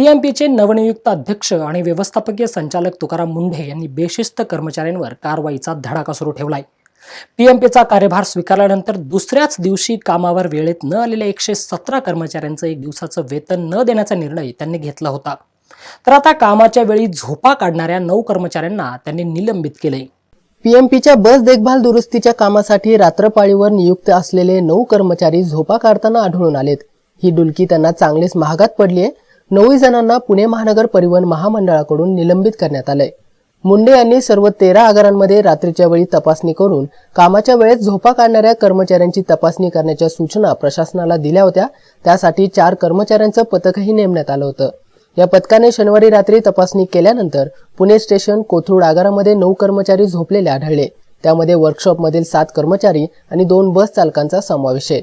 पीएमपीचे नवनियुक्त अध्यक्ष आणि व्यवस्थापकीय संचालक तुकाराम मुंढे यांनी बेशिस्त कर्मचाऱ्यांवर कारवाईचा धडाका सुरू ठेवलाय. पीएमपीचा कार्यभार स्वीकारल्यानंतर दुसऱ्याच दिवशी कामावर वेळेत न आलेल्या एकशे सतरा कर्मचाऱ्यांचं एक दिवसाचं वेतन न देण्याचा निर्णय त्यांनी घेतला होता. तर आता कामाच्या वेळी झोपा काढणाऱ्या नऊ कर्मचाऱ्यांना त्यांनी निलंबित केले पीएमपीच्या बस देखभाल दुरुस्तीच्या कामासाठी रात्रपाळीवर नियुक्त असलेले नऊ कर्मचारी झोपा काढताना आढळून आलेत. ही डुलकी त्यांना चांगलीच महागात पडलीय. नऊ जणांना पुणे महानगर परिवहन महामंडळाकडून निलंबित करण्यात आलंय. मुंडे यांनी सर्व तेरा आगारांमध्ये रात्रीच्या वेळी तपासणी करून कामाच्या वेळेत झोपा काढणाऱ्या कर्मचाऱ्यांची तपासणी करण्याच्या सूचना प्रशासनाला दिल्या होत्या. त्यासाठी चार कर्मचाऱ्यांचं पथकही नेमण्यात आलं होतं. या पथकाने शनिवारी रात्री तपासणी केल्यानंतर पुणे स्टेशन कोथरूड आगारामध्ये नऊ कर्मचारी झोपलेले आढळले. त्यामध्ये वर्कशॉपमधील सात कर्मचारी आणि दोन बस चालकांचा समावेश आहे.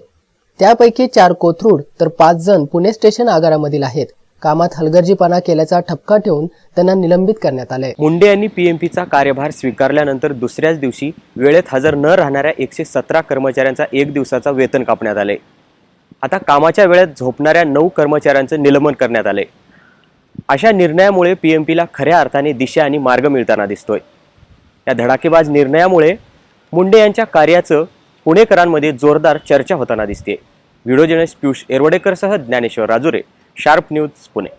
त्यापैकी चार कोथरूड तर पाच जण पुणे स्टेशन आगारामधील आहेत. कामात हलगर्जीपणा केल्याचा ठपका ठेवून त्यांना निलंबित करण्यात आलंय मुंडे यांनी पीएमपीचा कार्यभार स्वीकारल्यानंतर दुसऱ्याच दिवशी वेळेत हजर न राहणाऱ्या एकशे सतरा कर्मचाऱ्यांचा एक दिवसाचा वेतन कापण्यात आले. आता कामाच्या वेळेत झोपणाऱ्या नऊ कर्मचाऱ्यांचं निलंबन करण्यात आले. अशा निर्णयामुळे पीएमपीला खऱ्या अर्थाने दिशा आणि मार्ग मिळताना दिसतोय. या धडाकेबाज निर्णयामुळे मुंडे यांच्या कार्याचं पुणेकरांमध्ये जोरदार चर्चा होताना दिसते व्हिडिओ जर्नलिस्ट पियुष एरवडेकरसह Dnyaneshwar Rajure. Sharp News Pune.